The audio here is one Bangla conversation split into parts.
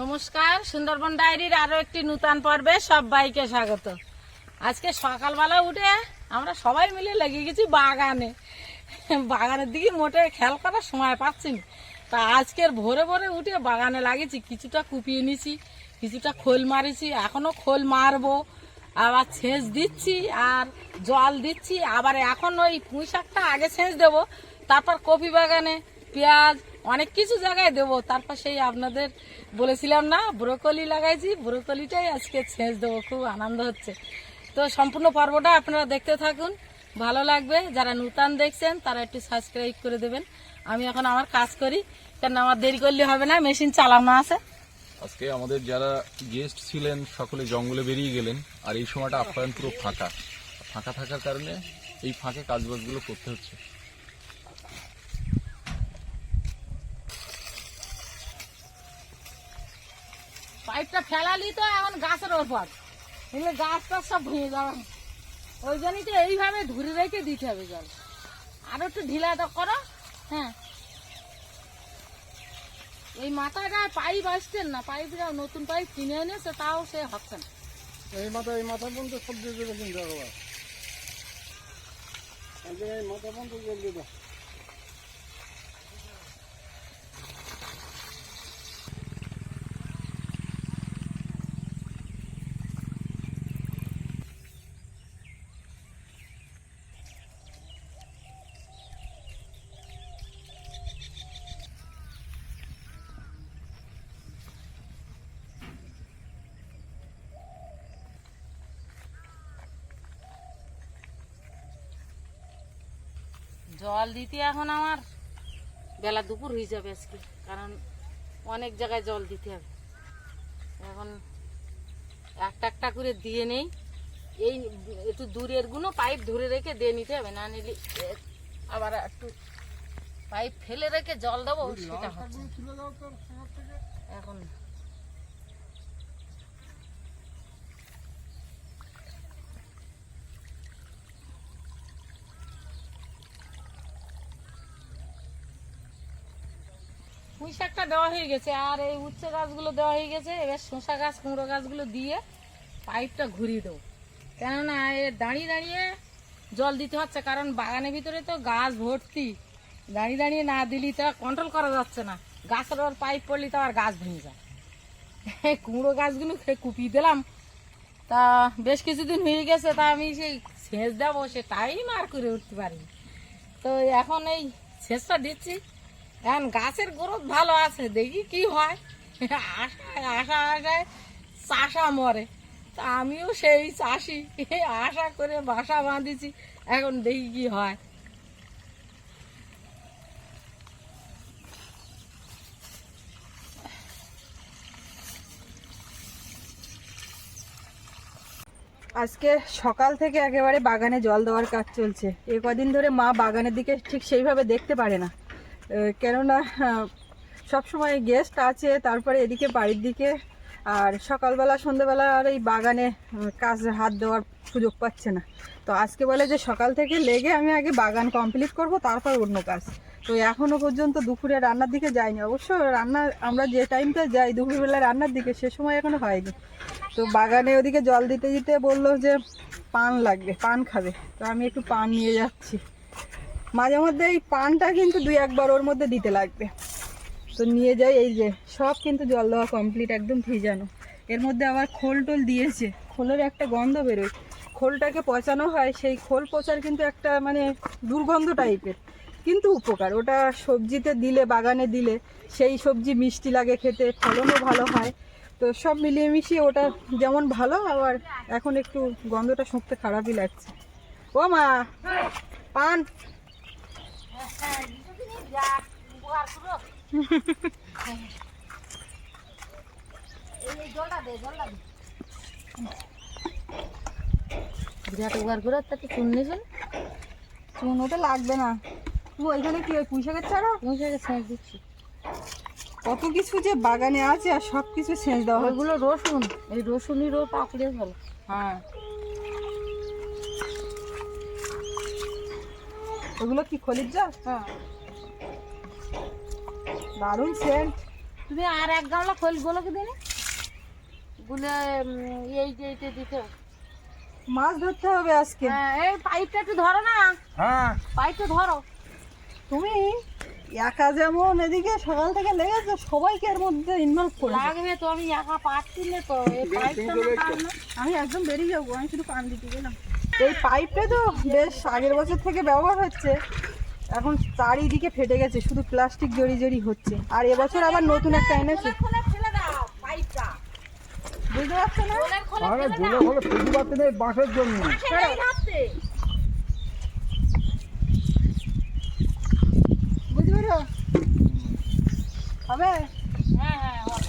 নমস্কার, সুন্দরবন ডায়েরির আরও একটি নূতন পর্বে সবাইকে স্বাগত। আজকে সকালবেলা উঠে আমরা সবাই মিলে লেগে গেছি বাগানে। বাগানের দিকে মোটে খেয়াল করার সময় পাচ্ছি না। তা আজকের ভোরে ভোরে উঠে বাগানে লাগিয়েছি, কিছুটা কুপিয়ে নিছি কিছুটা খোল মারিছি এখনও খোল মারবো, আবার সেচ দিচ্ছি আর জল দিচ্ছি, আবার এখন ওই পুঁই শাকটা আগে সেচ দেবো, তারপর কপি বাগানে পেঁয়াজ অনেক কিছু জায়গায় দেবো। তারপর সেই আপনাদের বলেছিলাম না, ব্রোকলি লাগাইছি, ব্রোকলিটাই আজকে ছেঁচ দেবো। খুব আনন্দ হচ্ছে। তো সম্পূর্ণ পর্বটা আপনারা দেখতে থাকুন। ভালো লাগবে। যারা নূতন দেখছেন, তারা একটু সাবস্ক্রাইব করে দেবেন। আমি এখন আমার কাজ করি কারণ আমার দেরি করলে হবে না, মেশিন চালানো আছে। আজকে আমাদের যারা গেস্ট ছিলেন, সকলে জঙ্গলে বেরিয়ে গেলেন। আর এই সময়টা আপ্যায়ন পুরো ফাঁকা। ফাঁকা থাকার কারণে এই ফাঁকে কাজবাজগুলো করতে হচ্ছে। পাইপটা ফেলালি তো এখন গাছের ওপর। এগুলো গাছ টাছ সব ভেঙে যাবে। ওই জন্যই তো এইভাবে ধরে রেখে দিতে হবে জল। আর একটু ঢিলা তো করো। হ্যাঁ। এই মাথাটা পাইপ আসছেন না পাইপটা নতুন পাইপ কিনে এনেছে, তাও সে হচ্ছে না। এই মাথা এই মাথা পর্যন্ত সব দিয়ে দেবে কিন্তু একবার এই মাথা পর্যন্ত জল দিয়ে জল দিতে এখন আমার। বেলা দুপুর হয়ে যাবে আজকে কারণ অনেক জায়গায় জল দিতে হবে। এখন একটা একটা করে দিয়ে নেই। এই একটু দূরেরগুলো পাইপ ধরে রেখে দিয়ে নিতে হবে না নিলে আবার একটু পাইপ ফেলে রেখে জল দেবো সেটা এখন পুঁই শাকটা দেওয়া হয়ে গেছে, আর এই উচ্ছে গাছগুলো দেওয়া হয়ে গেছে। এবার শসা গাছ, কুমড়ো গাছগুলো দিয়ে পাইপটা ঘুরিয়ে দেবো। কেননা এ দাঁড়িয়ে দাঁড়িয়ে জল দিতে হচ্ছে, কারণ বাগানের ভিতরে তো গাছ ভর্তি। দাঁড়িয়ে দাঁড়িয়ে না দিলি তো কন্ট্রোল করা যাচ্ছে না। গাছের ওর পাইপ পড়লি তো আর গাছ ভেঙে যায়। কুমড়ো গাছগুলো কুপিয়ে দিলাম। তা বেশ কিছুদিন হয়ে গেছে, তা আমি সেই সেচ দেবো, সে টাইম আর করে উঠতে পারিনি। তো এখন এই সেচটা দিচ্ছি। এখন গাছের গ্রোথ ভালো আছে, দেখি কি হয়। আশায় আশা আশায় চাষা মরে। তা আমিও সেই চাষি, আশা করে বাসা বাঁধিছি, এখন দেখি কি হয়। আজকে সকাল থেকে একেবারে বাগানে জল দেওয়ার কাজ চলছে। এ কদিন ধরে মা বাগানের দিকে ঠিক সেইভাবে দেখতে পারে না। কেননা সব সময় গেস্ট আছে, তারপরে এদিকে বাড়ির দিকে, আর সকালবেলা, সন্ধ্যেবেলা আর এই বাগানে কাজ, হাত দেওয়ার সুযোগ পাচ্ছে না। তো আজকে বলে যে সকাল থেকে লেগে আমি আগে বাগান কমপ্লিট করব, তারপর অন্য কাজ। তো এখনও পর্যন্ত দুপুরে রান্নার দিকে যাইনি। অবশ্য রান্না, আমরা যে টাইমটা যাই, দুপুরবেলা রান্নার দিকে, সে সময় এখনও হয়নি। তো বাগানে ওদিকে জল দিতে দিতে বলল যে, পান লাগবে, পান খাবে। তো আমি একটু পান নিয়ে যাচ্ছি। মাঝে মধ্যে এই পানটা কিন্তু দুই একবার ওর মধ্যে দিতে লাগবে। তো নিয়ে যাই, এই যে, সব কিন্তু জল দেওয়া কমপ্লিট একদম ভিজানো। এর মধ্যে আবার খোল টোল দিয়েছে। খোলের একটা গন্ধ বেরোয়। খোলটাকে পচানো হয়, সেই খোল পচার কিন্তু একটা মানে দুর্গন্ধ টাইপের কিন্তু উপকার, ওটা সবজিতে দিলে, বাগানে দিলে, সেই সবজি মিষ্টি লাগে খেতে, ফলনও ভালো হয়। তো সব মিলিয়ে মিশিয়ে ওটা যেমন ভালো, আবার এখন একটু গন্ধটা শুঁকতে খারাপই লাগছে। ও মা, পান। বিরাট উপকার করে তাকে চুন নিয়েছেন চুন ওটা লাগবে না তুই ওইখানে কি ওই পুঁইশাকের ছাড়া পুঁইশাকের সেচ দিচ্ছি কত কিছু যে বাগানে আছে আর সব কিছু সেচ দেওয়া ওইগুলো রসুন এই রসুনেরও পাকলে ভালো হ্যাঁ। ওগুলো কি খলির যা? হ্যাঁ। দারুণ সেন্ট তুমি আর এক গামলা খোল গুলোকে দিনে গুলে উম, এই যে এইটা দিতে মাছ ধরতে হবে আজকে। হ্যাঁ এই পাইপটা একটু ধরো না। হ্যাঁ। পাইপটা ধরো। তুমি একা যেমন এদিকে সকাল থেকে লেগেছে সবাইকে এর মধ্যে ইনভলভ করে লাগবে তো আমি একা পাচ্ছি না তো। এই পাইপটা আমি একদম বেরিয়ে যাব আমি শুধু পান দিতে গেলাম। এই পাইপটা তো বেশ আগের বছর থেকে ব্যবহার হচ্ছে। এখন চারিদিকে ফেটে গেছে শুধু প্লাস্টিক জড়ি জড়ি হচ্ছে। আর এবছর আবার নতুন একটা এনেছে। খোলে ফেলে দাও পাইপটা বুঝতে পারছ না? বাঁশের জন্য। বুঝতে পারো? হবে হ্যাঁ হ্যাঁ হবে।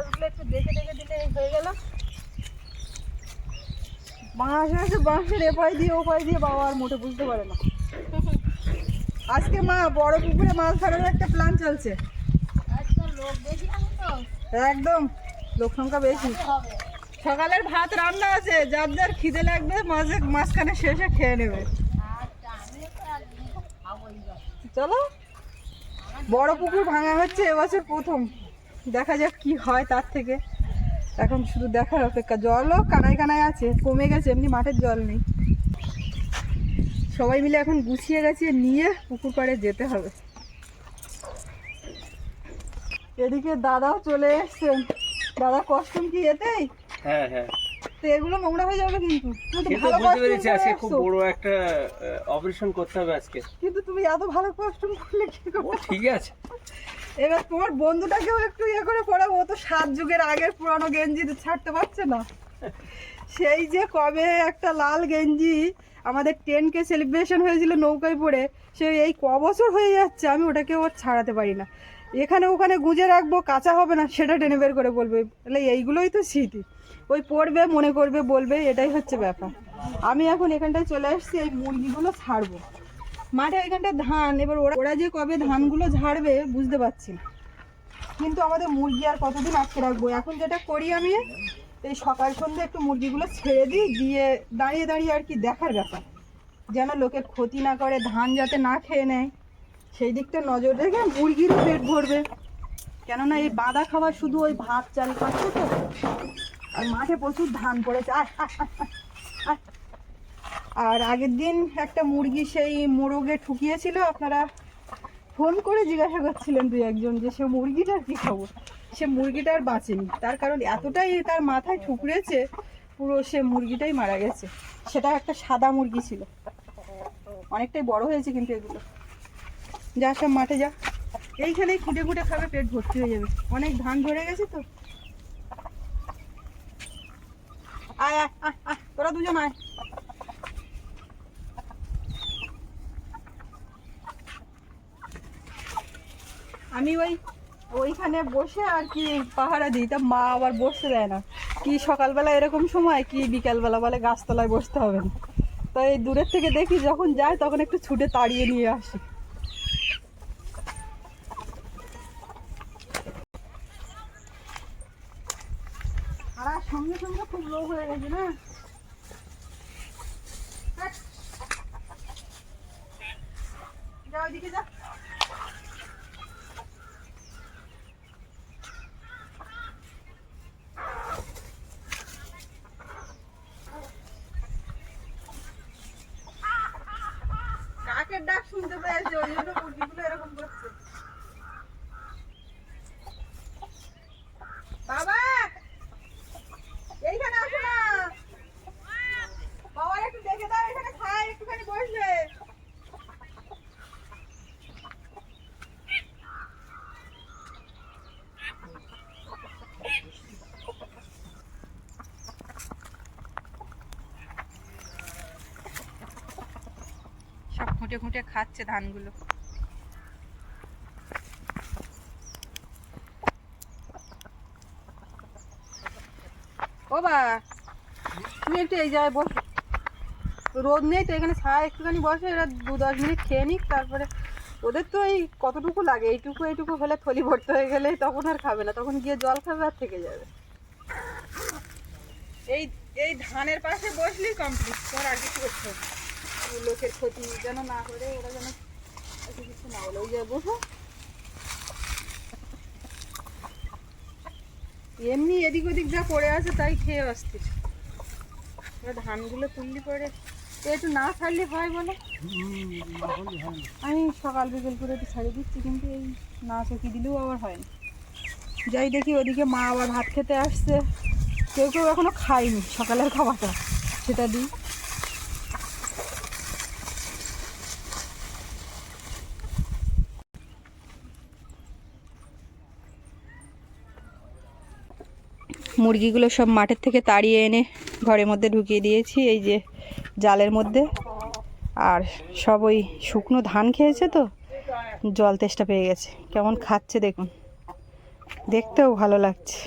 গাছ একটু দেখে দেখে দিলে হয়ে গেল। বাঁশ আছে বাঁশের এপাই দিয়ে ওপাই দিয়ে বাবা আর মোটে বুঝতে পারে না। আজকে মা বড় পুকুরে মাছ ধরার একটা প্ল্যান চলছে। একদম লোক সংখ্যা বেশি। সকালের ভাত রান্না আছে যার যার খিদে লাগবে মাঝে মাঝখানে শেষে খেয়ে নেবে। আচ্ছা। চলো বড় পুকুর ভাঙা হচ্ছে এবছর প্রথম। দেখা যাক কি হয় তার থেকে। এখন শুধু দেখার অপেক্ষা। জলও কানায় কানায় আছে, কমে গেছে, এমনি মাঠের জল নেই। সবাই মিলে এখন গুছিয়ে গেছে, নিয়ে পুকুর পাড়ে যেতে হবে। এদিকে দাদাও চলে এসছেন দাদা কষ্টম কি এতেই? হ্যাঁ হ্যাঁ। তো এগুলো নোংরা হয়ে যাবে কিন্তু। তুমি তো ভালো বুঝতে পেরেছি আজকে খুব বড় একটা অপারেশন করতে হবে আজকে। কিন্তু তুমি এত ভালো কস্টিউম করলে কি করে? ঠিক আছে। এবার তোমার বন্ধুটাকেও একটু ইয়ে করে পড়াবো। ও তো সাত যুগের আগের পুরানো গেঞ্জি ছাড়তে পারছে না। সেই যে কবে একটা লাল গেঞ্জি আমাদের টেন কে সেলিব্রেশন হয়েছিল নৌকায় পড়ে সে এই ক বছর হয়ে যাচ্ছে আমি ওটাকে ওর ছাড়াতে পারি না। এখানে ওখানে গুঁজে রাখব কাঁচা হবে না সেটা টেনে বের করে বলবে। তাহলে এইগুলোই তো স্মৃতি। ওই পড়বে, মনে করবে, বলবে, এটাই হচ্ছে ব্যাপার। আমি এখন এখানটায় চলে আসছি, এই মুরগিগুলো ছাড়বো। মাঠে এখানটায় ধান, এবার ওরা ওরা যে কবে ধানগুলো ঝাড়বে বুঝতে পারছি না। কিন্তু আমাদের মুরগি আর কতদিন আটকে রাখব? এখন যেটা করি আমি, এই সকাল সন্ধ্যে একটু মুরগিগুলো ছেড়ে দিই, দিয়ে দাঁড়িয়ে দাঁড়িয়ে আর কি দেখার ব্যাপার। যেন লোকের ক্ষতি না করে, ধান যাতে না খেয়ে নেয়। সেই দিকটা নজর রেখে মুরগিরও পেট ভরবে। কেননা এই বাঁধা খাবার শুধু ওই ভাত, চাল খাচ্ছে তো। আর মাঠে প্রচুর ধান পড়েছে। আর আগের দিন একটা মুরগি সেই মোরগে ঠুকিয়েছিল, আপনারা ফোন করে জিজ্ঞাসা করছিলেন দুই একজন যে সে মুরগিটার কি খবর? সে মুরগিটা আর বাঁচেনি। তার কারণ এতটাই তার মাথায় ঠুকরেছে, পুরো সে মুরগিটাই মারা গেছে। সেটা একটা সাদা মুরগি ছিল। অনেকটাই বড় হয়েছে কিন্তু এগুলো। যা সব মাঠে যা। এইখানেই খুঁটে খুঁটে খাবে, পেট ভর্তি হয়ে যাবে। অনেক ধান ধরে গেছে তো। আয় আয় আয়, তোরা দুজন আয়। আমি ওই ওইখানে বসে আর কি পাহারা দিই তা মা আবার বসতে দেয় না। কি সকালবেলা এরকম সময় কি বিকালবেলা বলে গাছতলায় বসতে হবে না। তাই দূরের থেকে দেখি যখন যায় তখন একটু ছুটে তাড়িয়ে নিয়ে আসি আর আর সঙ্গে সঙ্গে খুব লোক হয়ে গেছে না হাট। যা ওইদিকে যা কাকের ডাক শুনতে পেয়েছে ওই জন্য মুরগিগুলো এরকম করছে বাবা এইখানে আসো না বাবা একটু দেখে দাও এখানে খায় একটুখানি বসলে খুঁটে খুঁটে খাচ্ছে ধানগুলো। ও বা, তুমি একটু এই জায়গায় বসো। রোদ নেই তো, এখানে ছায়া একটুখানি বসে, এরা দু দশ মিনিট খেয়ে নিক, তারপরে ওদের তো এই কতটুকু লাগে, এইটুকু এইটুকু হলে থলি ভর্তি হয়ে গেলে তখন আর খাবে না, তখন গিয়ে জল খাবে আর থেকে যাবে। এই এই ধানের পাশে বসলেই কমপ্লিট তোমার আর কিছু করতে হবে। লোকের ক্ষতি যেন না করে, ওরা যেন কিছু না বলে। যে এমনি এদিক ওদিক যা পড়ে আছে তাই খেয়ে অস্থির ধানগুলো তুললি পরে। একটু না ছাড়লে হয় বলে? আমি সকাল বিকেল করে একটু ছাড়িয়ে দিচ্ছি, কিন্তু এই না চকি দিলেও আবার হয় না। যাই দেখি ওদিকে মা আবার ভাত খেতে আসছে। কেউ কেউ এখনও খায়নি সকালের খাবারটা। সেটা দিই। মুরগিগুলো সব মাঠের থেকে তাড়িয়ে এনে ঘরের মধ্যে ঢুকিয়ে দিয়েছি, এই যে জালের মধ্যে। আর সব ওই শুকনো ধান খেয়েছে তো, জল তেষ্টা পেয়ে গেছে। কেমন খাচ্ছে দেখুন। দেখতেও ভালো লাগছে।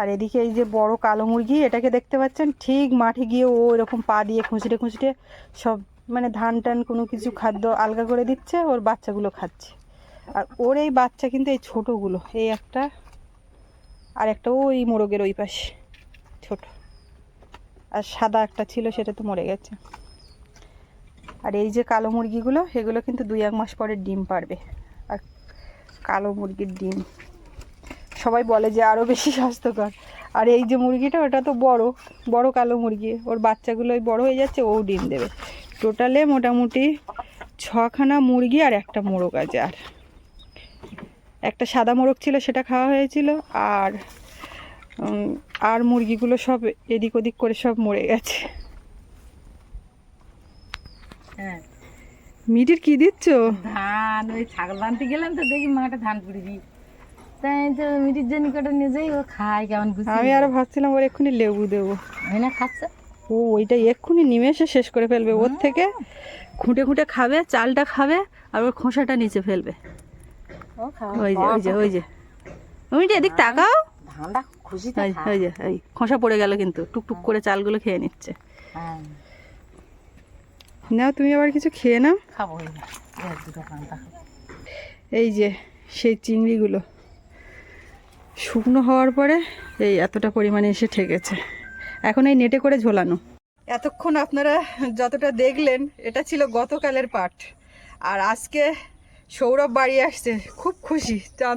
আর এদিকে এই যে বড় কালো মুরগি, এটাকে দেখতে পাচ্ছেন? ঠিক মাঠে গিয়ে ও এরকম পা দিয়ে খুঁচড়ে খুঁচড়ে সব মানে ধান টান কোনো কিছু খাদ্য আলগা করে দিচ্ছে, ওর বাচ্চাগুলো খাচ্ছে। আর ওর এই বাচ্চা কিন্তু এই ছোটোগুলো, এই একটা আর একটা ওই মোরগের ওই পাশে, ছোট। আর সাদা একটা ছিল, সেটা তো মরে গেছে। আর এই যে কালো মুরগিগুলো এগুলো কিন্তু দুই এক মাস পরে ডিম পারবে। আর কালো মুরগির ডিম। সবাই বলে যে আরও বেশি স্বাস্থ্যকর। আর এই যে মুরগিটা, ওটা তো বড় বড় কালো মুরগি। ওর বাচ্চাগুলো ওই বড় হয়ে যাচ্ছে, ও ডিম দেবে। টোটালে মোটামুটি ছখানা মুরগি আর একটা মোরগ আছে আর। একটা সাদা মোরগ ছিল সেটা খাওয়া হয়েছিল আর আর মুরগিগুলো সব এদিক ওদিক করে সব মরে গেছে। হ্যাঁ। মিটির কি দিচ্ছ? ধান ওই ছাগল বানতে গেলাম তো দেখি মাঠে ধান পুড়ি তাই তো মিটির জন্য কটা নিয়ে যাই ও খায় কেমন আমি আরও ভাবছিলাম ওর এক্ষুনি লেবু দেবো। হয় না খাচ্ছে। ও ওইটা এক্ষুনি নিমেষে শেষ করে ফেলবে ওর থেকে খুঁটে খুঁটে খাবে চালটা খাবে আর ওর খোসাটা নিচে ফেলবে। ওই যে ওই যে ওই যে ওই এদিক তাকাও। ধানটা খুশিতে ওই যে ওই খোসা পড়ে গেল কিন্তু টুকটুক করে চালগুলো খেয়ে নিচ্ছে। হ্যাঁ। নাও তুমি আবার কিছু খেয়ে নাও। খাব। এই যে সেই চিংড়িগুলো। শুকনো হওয়ার পরে এই এতটা পরিমাণে এসে ঠেকেছে। এখন এই নেটে করে ঝোলানো। এতক্ষণ আপনারা যতটা দেখলেন এটা ছিল গতকালের পাঠ। আর আজকে সৌরভ বাড়ি আসছে, খুব খুশি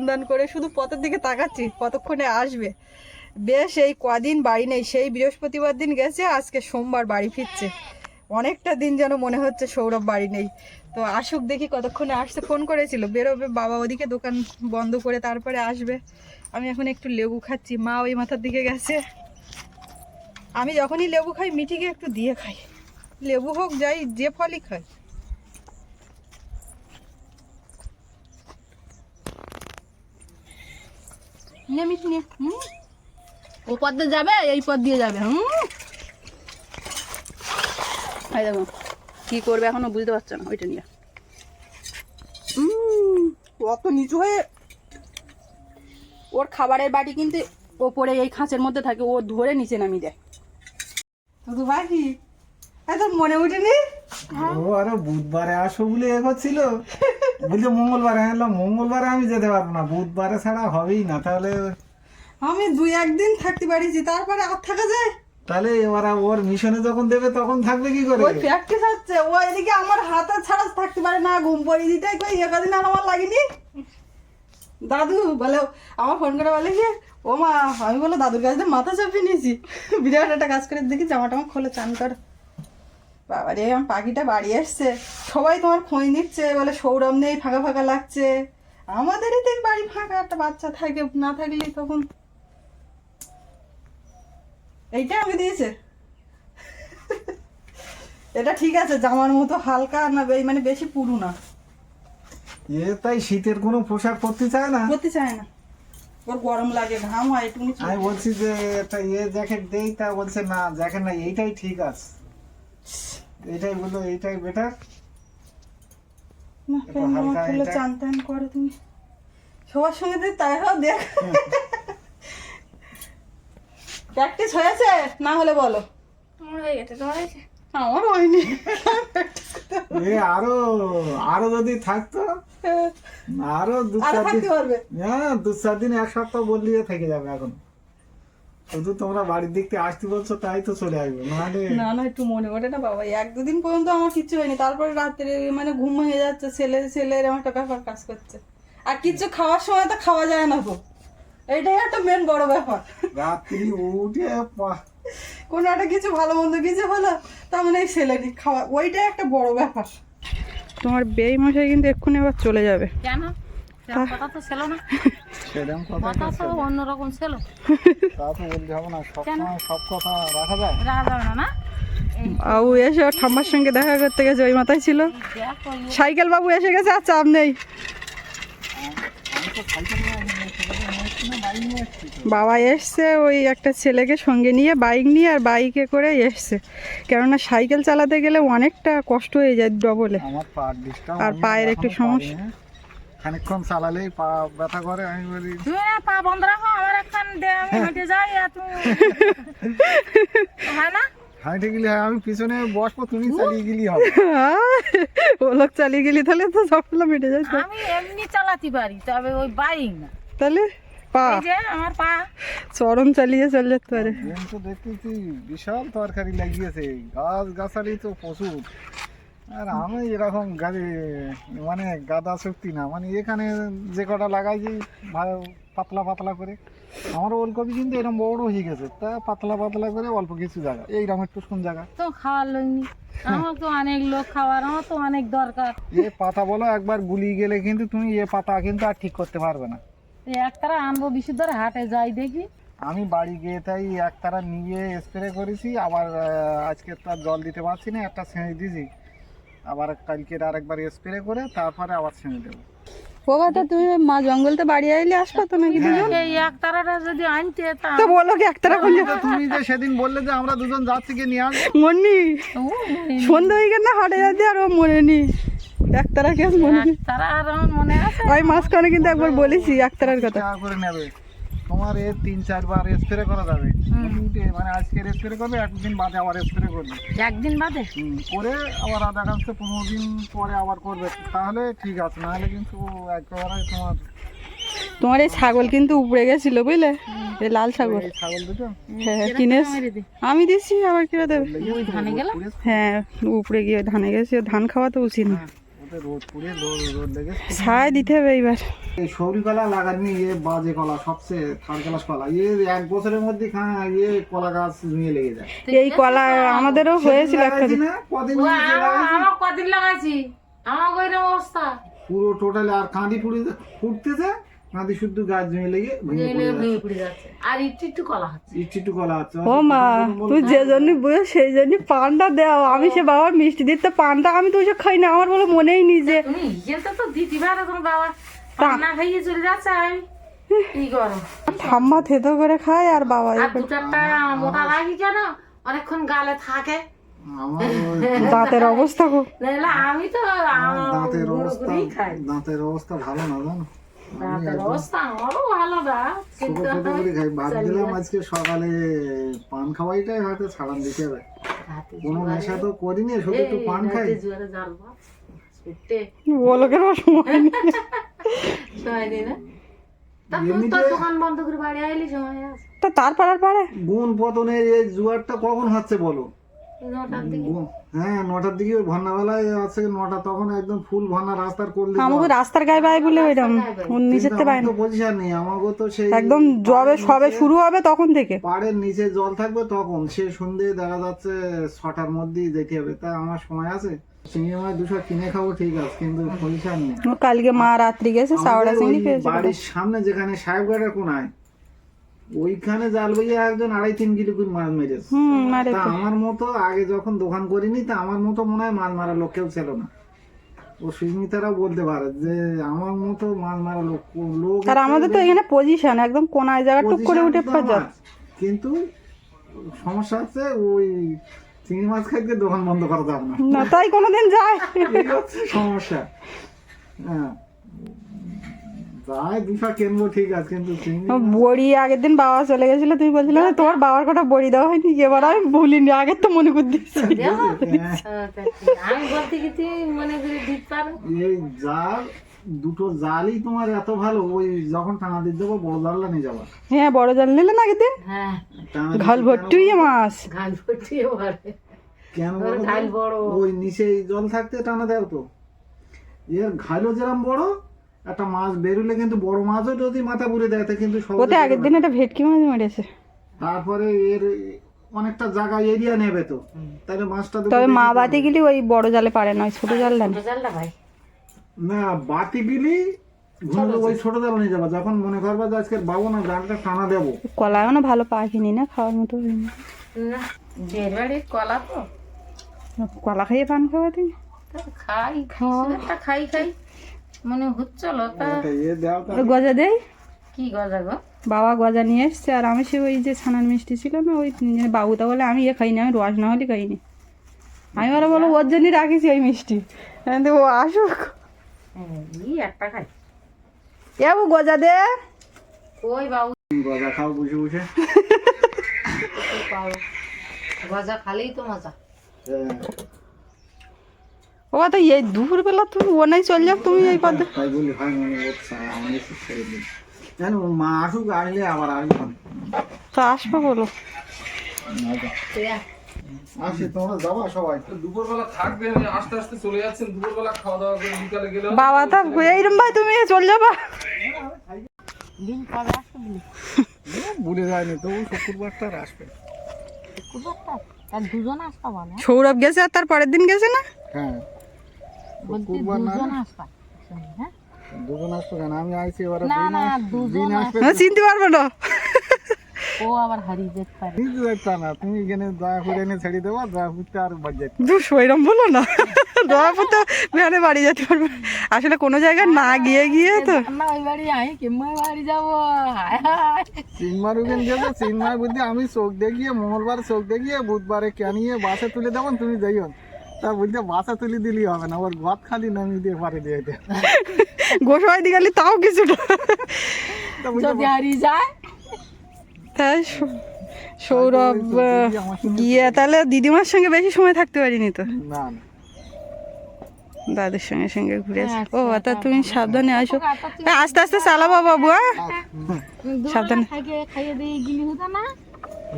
দান করে শুধু পথের দিকে তাকাচ্ছি, কতক্ষণে আসবে? বেশ, এই কদিন বাড়ি নেই, সেই বৃহস্পতিবার দিন গেছে, আজকে সোমবার বাড়ি ফিরছে। অনেকটা দিন যেন মনে হচ্ছে সৌরভ বাড়ি নেই। তো আসুক দেখি কতক্ষণে আসতে ফোন করেছিল, বেরোবে, বাবা ওদিকে দোকান বন্ধ করে তারপরে আসবে। আমি এখন একটু লেবু খাচ্ছি, মা ওই মাথার দিকে গেছে। আমি যখনই লেবু খাই মিঠিকে একটু দিয়ে খাই। লেবু হোক, যাই, যে ফলই খাই। হুম? ও পথ দিয়ে যাবে এই পথ দিয়ে যাবে হুম? এই দেখো কি করবে এখনও বুঝতে পারছ না ওইটা নিয়ে। অত নিচু হয়ে ওর খাবারের বাটি কিন্তু ওপরে এই খাঁচের মধ্যে থাকে ও ধরে নিচে নামিয়ে দেয়। শুধু বাকি এত মনে উঠেনি? ও আরে বুধবারে আসো বলে এ করছিল। বলছে মঙ্গলবার বললাম মঙ্গলবারে আমি যেতে পারব না বুধবারে ছাড়া হবেই না তাহলে আমি দুই একদিন থাকতে পারিছি তারপরে আর থাকা যায়? তাহলে এবার ওর মিশনে যখন দেবে তখন থাকবে কি করে? ওই প্র্যাকটিস হচ্ছে ও এদিকে আমার হাতে ছাড়া থাকতে পারে না ঘুম পড়িয়ে দিতে কই একাদিন আর আমার লাগেনি? দাদু বলে আমার ফোন করে বলে কি ও মা আমি বলো দাদুর কাছে মাথা চাপিয়ে নিয়েছি বিরাট একটা কাজ করে দেখি জামা টামা খোলে চান কর। বাবা রে আমার পাখিটা বাড়ি এসছে সবাই তোমার খোঁজ নিচ্ছে বলে সৌরভ নেই ফাঁকা ফাঁকা লাগছে। আমাদেরই দেখ বাড়ি ফাঁকা একটা বাচ্চা থাকে না থাকলে তখন এইটা আমি দিয়েছে। এটা ঠিক আছে জামার মতো হালকা না মানে বেশি পুরু না এ তাই শীতের কোনো পোশাক পরতে চায় না? করতে চায় না। ওর গরম লাগে ঘাম হয় একটু আমি বলছি যে এটা এ জ্যাকেট দেই তা বলছে না জ্যাকেট না এইটাই ঠিক আছে। বলল এইটাই বেটার না কেন আমার খুলে চান টান করো তুমি? সবার সঙ্গে তাই হোক দেখ। প্র্যাকটিস হয়েছে? না হলে বলো। আমার হয়নি। এ আরও আরও যদি থাকতো আরও দু চার দিন থাকতে পারবে। হ্যাঁ দু চার দিন এক সপ্তাহ বললিয়ে থেকে যাবে এখন। শুধু তোমরা বাড়ির দিক থেকে আসতে বলছো তাই তো চলে আসবে। নাহলে না না একটু মনে ওঠে না বাবা এক দুদিন পর্যন্ত আমার কিচ্ছু হয়নি। তারপরে রাত্রে মানে ঘুম হয়ে যাচ্ছে ছেলে ছেলে এরকম একটা ব্যাপার কাজ করছে। আর কিচ্ছু খাওয়ার সময় তো খাওয়া যায় না তো। এটাই একটা মেন বড় ব্যাপার। রাত্রি উঠে পা- কোনো একটা কিছু ভালো মন্দ কিছু হলো তার মানে এই ছেলে খাওয়া ওইটাই একটা বড় ব্যাপার। তোমার বেই মশাই কিন্তু এক্ষুনি আবার চলে যাবে। কেন? কথা তো ছিল না। সেরকম কথা কথা তো অন্যরকম ছিল। তা তো বলতে হবে না সবসময় সব কথা রাখা যায়। রাখা যাবে না না? বাবু এসে ঠাম্মার সঙ্গে দেখা করতে গেছে ওই মাথায় ছিল। সাইকেল বাবু এসে গেছে আর চাপ নেই। বাবা এসছে ওই একটা ছেলেকে সঙ্গে নিয়ে বাইক নিয়ে আর বাইকে করে এসছে। কেননা সাইকেল চালাতে গেলে অনেকটা কষ্ট হয়ে যায় ডবলে আর পায়ের একটু সমস্যা। খানিকক্ষণ চালালেই পা ব্যথা করে আমি বলি তুমি না পা বন্ধ রাখো আমার একখান দে আমি হেঁটে যাই আর তুমি হয় না? হাইটে গেলে হয় আমি পিছনে বসবো তুমি চালিয়ে গেলি হবে। ও লোক চালিয়ে গেলি তাহলে তো সবগুলো মিটে যায় আমি এমনি চালাতে পারি তবে ওই বাইক না। তাহলে পা। এই যে আমার পা। চরম চালিয়ে চলে যেতে পারে। কিন্তু দেখতেছি বিশাল তরকারি লাগিয়েছে গাছ গাছালি তো প্রচুর। আর আমি এরকম গাড়ি মানে গাদা শক্তি না মানে এখানে যে কটা লাগাইছি পাতলা পাতলা করে আমার ওলকপি কিন্তু এরকম বড় হয়ে গেছে। তা পাতলা পাতলা করে অল্প কিছু জায়গা এইরকম একটু কোন জায়গা? তো খাওয়ার লোকনি আমার তো অনেক লোক খাওয়ার আমার তো অনেক দরকার। এ পাতা বলো একবার গুলিয়ে গেলে কিন্তু তুমি এ পাতা কিন্তু আর ঠিক করতে পারবে না। এই একতারা আনব বিশুদ্ধর হাটে যাই দেখি। আমি বাড়ি গিয়ে তাই একতারা নিয়ে স্প্রে করেছি আবার আজকে তো জল দিতে পারছি না একটা ছেঁড়ে দিয়েছি। আবার কালকে আরেকবার স্প্রে করে তারপরে আবার ছেঁড়ে দেবো। বাবা তা তুমি মা জঙ্গলতে বাড়ি আইলে আসবা তো নাকি দুজন? এই একতারাটা যদি আনতে তো বলো কি একতারা কোন তা তুমি যে সেদিন বললে যে আমরা দুজন যাচ্ছি গিয়ে নিয়ে আসব। মনি ও মনে সন্ধ্যা হয়ে গেল না হাটে যাতে আর ও মনে নি একতারা কে মনে? নেই একতারা আর মনে আছে? ওই মাঝখানে কিন্তু একবার বলেছি একতারার কথা। করে নেবে? তোমার এ তিন চারবার স্প্রে করা যাবে। মানে আজকে স্প্রে করবে একদিন বাদে আবার স্প্রে করবে। একদিন বাদে? করে আবার আধা যাচ্ছে পনেরো দিন পরে আবার করবে। তাহলে ঠিক আছে নাহলে কিন্তু একেবারে তোমার তোমার এই ছাগল কিন্তু উপড়ে গেছিল বুঝলে? এই লাল ছাগল। ছাগল দুটো? হ্যাঁ কিনে আমি দিচ্ছি আবার কিনে দেবে? ওই হ্যাঁ উপড়ে গিয়ে ধানে গেছে ধান খাওয়া তো উচিত না। ছায় দিতে হবে এইবার। এই সৌরি কলা লাগাননি ইয়ে বাজে কলা সবচেয়ে থার্ড ক্লাস কলা। ইয়ে এক বছরের মধ্যে খা ইয়ে কলা গাছ নিয়ে লেগে যায়। এই কলা আমাদেরও হয়েছিল একটা কদিন আমার কদিন লাগাইছি? আমার অবস্থা। পুরো টোটাল আর কাঁদি পুড়ে ফুটতেছে? কাঁদি শুদ্ধ গাছ জমে লেগে ভেঙে পড়ে যাচ্ছে। আর একটু একটু কলা হচ্ছে ইচ্ছি একটু কলা আছে ও মা তুই যে জন্য বুঝে সেই জন্য পানটা দেও। আমি সে বাবার মিষ্টি দিতে পানটা আমি তো ওইসব খাই না আমার বলে মনেই নি যে। তুমি ইয়েতে তো দিতে পারো তোমার বাবা না খাইয়ে চলে যাচ্ছে আমি ঠাম্মা থেতো করে খায় আর বাবা মোটা লাগি কেন অনেকক্ষণ গালে থাকে। দাঁতের অবস্থা খুব আমি তো দাঁতের অবস্থা দাঁতের অবস্থা ভালো না জানো? দিলাম আজকে সকালে পান খাওয়াইটাই হয়তো ছাড়ান দিতে হবে। কোনো নেশা তো করিনি শুধু একটু পান খাই। হাতে জোরে জাল বলো কেন সময় নেই। না? তা তুই তো দোকান বন্ধ করে বাড়ি আইলি সময় আছে। তা তার পাড়ার পারে? গুণ পতনের এই জুয়ারটা কখন হচ্ছে বলো? হ্যাঁ নটার দিকে ওই ভন্নাবেলায় আছে নটা তখন একদম ফুল ভন্না রাস্তার করলে আমাকে রাস্তার গায়ে পায় বলে ওইরকম নিচেতে পায় না। পজিশন নেই আমাকে তো সেই একদম জবে সবে শুরু হবে তখন থেকে। পাড়ের নিচে জল থাকবে তখন সে সন্ধে দেখা যাচ্ছে ছটার মধ্যেই যেতে হবে। তা আমার সময় আছে চিংড়ি মাছ দুশো কিনে খাব ঠিক আছে কিন্তু পজিশন নেই। কালকে মা রাত্রি গেছে চাওড়া চিংড়ি পেয়েছে বাড়ির সামনে যেখানে সাহেবগড়ের কোনায় ওইখানে জাল বইয়ে একজন আড়াই তিন কিলো করে মাছ মেরেছে। তা আমার মতো আগে যখন দোকান করিনি তা আমার মতো মনে হয় মাছ মারা লোক কেউ ছিল না। ও সুস্মিতারাও বলতে পারে যে আমার মতো মাছ মারা লোক লোক আর আমাদের তো এখানে পজিশন একদম কোনায় জায়গা টুক করে উঠে position তো পা আমার। কিন্তু সমস্যা হচ্ছে ওই চিংড়ি মাছ খাইতে দোকান বন্ধ করা যাবে না। তাই কোনোদিন যায়। সমস্যা। হ্যাঁ। যাই দুশা কিনবো ঠিক আছে কিন্তু বড়ি আগের দিন বাবা চলে গেছিল তুমি বলছিলে না তোমার বাবার কথা বড়ি দেওয়া হয়নি এবার? আমি ভুলিনি আগের তো মনে করে দিচ্ছি হ্যাঁ, হ্যাঁ, তা কি? আমি বলতে কি তুই মনে করে দিতে পারো। এই জাল দুটো জালই তোমার এত ভালো ওই যখন টানা দিয়ে দেবো বড় জালটা নিয়ে যাবা। হ্যাঁ বড় জাল নিলে না আগের দিন? হ্যাঁ। ঘাল ভর্তি মাছ। ঘাল ফুটিয়ে ভরে কেন ঘাল বড়। ওই নিচে জল থাকতে টানা দেও তো। এর ঘালও যেরকম বড় একটা মাছ বেরোলে কিন্তু বড় মাছও যদি মাথা পুরে দেয় তা কিন্তু সহজে ওতে আগের দিন একটা ভেটকি মাছ মেরেছে। তারপরে এর অনেকটা জায়গা এরিয়া নেবে তো। তাহলে মাছটা তো তবে মা বাতি গেলে ওই বড় জালে পারে না ওই ছোট জালটা না? জালটা ভাই। না বাতি গিলি ঘুরে ওই ছোট জাল নিয়ে যাবা। যখন মনে করবা যে আজকে বাবু না জালটা টানা দেবো। কলাও না ভালো পাখিনি না খাওয়ার মতো না কলা তো। কলা খাইয়ে পান খাওয়া তুমি তা খাই একটা খাই খাই। মনে হচ্ছিল তা একটা এ দেও তা ওই গজা দেই? কি গজা গো? বাবা গজা নিয়ে এসছে আর আমি সে ওই যে ছানার মিষ্টি ছিল না ওই বাবুটা বলে আমি এ খাইনি আমি রস না হলে খাইনি। আমি ওরা বলো ওর জন্যই রাখিছি ওই মিষ্টি। ও আসুক। ই একটা খাই। এ গজা দে। ওই বাবু। গজা খাও বসে পাও গজা খালেই তো মজা। ও তো এই দুপুরবেলা তুমি ও নাই চল যাক তুমি এই পথে তাই বলি হয় মনে ছেড়ে জানো মা আসুক আসলে আবার আসবে। তো আসব বলো। আসি তোমরা যাবা সবাই। দুপুরবেলা আস্তে আস্তে চলে যাচ্ছেন দুপুরবেলা খাওয়া দাওয়া করে বিকালে গেলে বাবা তো এইরকম ভাই তুমি চল যাবা? দিন কবে আসবে ভুলে যায়নি তবু শুক্রবারটা আসবে। কুকুরটা তার দুজন আসবা বলে সৌরভ গেছে আর তার পরের দিন গেছে না? হ্যাঁ। না দুজন হ্যাঁ? দুজন আসবে কেন? আমি আইছি এবারে না না আস- দুজন দিন আসবে। আমি চিনতে পারব না। ও আবার হারিয়ে যেতে পারে। কিন্তু দেখতা না। তুমি এখানে দয়া করে এনে ছেড়ে দেবা দয়া করতে আর বলো না। দয়াপুর তো বিহারে বাড়ি যেতে পারবে আসলে কোনো জায়গায় না গিয়ে গিয়ে তো। না ওই বাড়ি যাব? গেছে বুদ্ধি আমি চোখ দেখিয়ে মঙ্গলবার চোখ দেখিয়ে বুধবারে কেনিয়ে বাসে তুলে দেবো তুমি যাইও। তা বুঝতে বাসা তুলে দিলি হবে না ওর গদ খালি নামিয়ে দিয়ে পারে দিয়ে গোসাই দিয়ে গেলে তাও কিছুটা। যদি হারিয়ে যায়? তাই সৌরভ গিয়ে তাহলে দিদিমার সঙ্গে বেশি সময় থাকতে পারিনি তো? না না। দাদুর সঙ্গে সঙ্গে ঘুরে আসি। ও তা তুমি সাবধানে আসো। আস্তে আস্তে চালাবো বাবু হ্যাঁ সাবধানে। খাইয়ে খাইয়ে দিয়ে গিলি হতো না।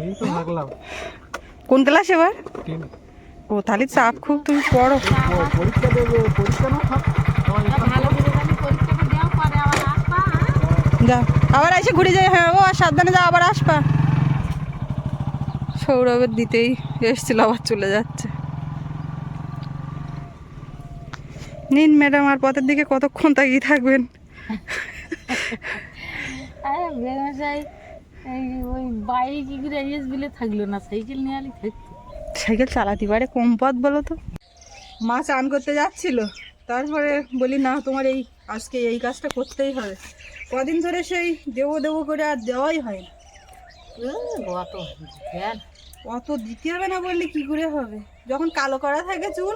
এই তো থাকলাম কোন ক্লাস এবার? ও তাহলে চাপ খুব তুমি পড়ো। পরীক্ষা দেবে পরীক্ষা না থাক। ভালো করে জানি পরীক্ষাটা দেওয়া পরে আবার আসবা হ্যাঁ? যা আবার এসে ঘুরে যাই হ্যাঁ ও আর সাবধানে যা আবার আসবা। সৌরভের দিতেই এসছিল আবার চলে যাচ্ছে। নিন ম্যাডাম আর পথের দিকে কতক্ষণ তাকিয়ে থাকবেন? আরে বেরোসাই এই ওই বাইরে কি করে এস বিলে থাকল না? সাইকেল নিয়ে আলি থাকতো। সাইকেল চালাতে পারে কম পথ বলো তো। মা চান করতে যাচ্ছিল তারপরে বলি না তোমার এই আজকে এই কাজটা করতেই হবে। কদিন ধরে সেই দেবো দেবো করে আর দেওয়াই হয় না। অত দিতে হবে না বললে কি করে হবে? যখন কালো করা থাকে চুল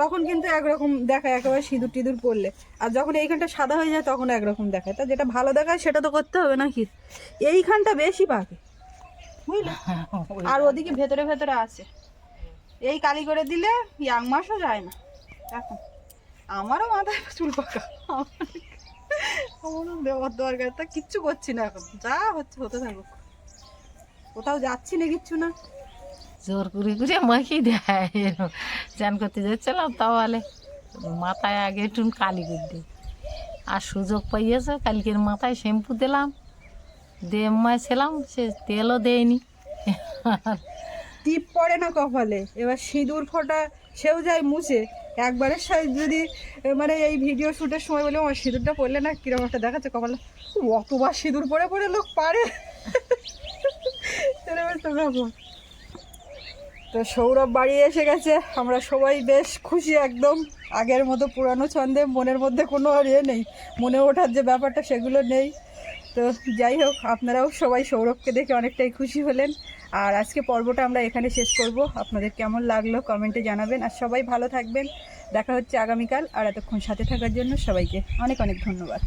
তখন কিন্তু একরকম দেখায় একেবারে সিঁদুর টিঁদুর পড়লে আর যখন এইখানটা সাদা হয়ে যায় তখন একরকম দেখায়। তা যেটা ভালো দেখায় সেটা তো করতে হবে নাকি? এইখানটা বেশি পাকে বুঝলে? আর ওদিকে ভেতরে ভেতরে আছে। এই কালি করে দিলে ইয়াং মাসও যায় না। এখন আমারও মাথায় চুল পাকা। আমারও দেওয়ার দরকার, তা কিচ্ছু করছি না এখন। যা হচ্ছে, হতে থাকুক। কোথাও যাচ্ছি না কিচ্ছু না? জোর করে করে মাখি দেয়। চান করতে যাচ্ছিলাম তাহলে মাথায় আগে একটু কালি করে দিই। আর সুযোগ পাইয়েছে, কালকের মাথায় শ্যাম্পু দিলাম। দিয়ে ছিলাম সে তেলও দেয়নি। টিপ পড়ে না কপালে। এবার সিঁদুর ফোঁটা, সেও যায় মুছে। একবারের সাথে যদি মানে এই ভিডিও শ্যুটের সময় বলে আমার সিঁদুরটা পড়লে না কীরকম একটা দেখাচ্ছে কপালে? অতবার সিঁদুর পরে পরে লোক পারে। তো সৌরভ বাড়ি এসে গেছে। আমরা সবাই বেশ খুশি একদম। আগের মতো পুরানো ছন্দে মনের মধ্যে কোনো আর ইয়ে নেই। মনে ওঠার যে ব্যাপারটা, সেগুলো নেই। তো যাই হোক, আপনারাও সবাই সৌরভকে দেখে অনেকটাই খুশি হলেন। আর আজকে পর্বটা আমরা এখানে শেষ করব। আপনাদের কেমন লাগল কমেন্টে জানাবেন। আর সবাই ভালো থাকবেন। দেখা হচ্ছে আগামীকাল। আর এতক্ষণ সাথে থাকার জন্য সবাইকে অনেক অনেক ধন্যবাদ।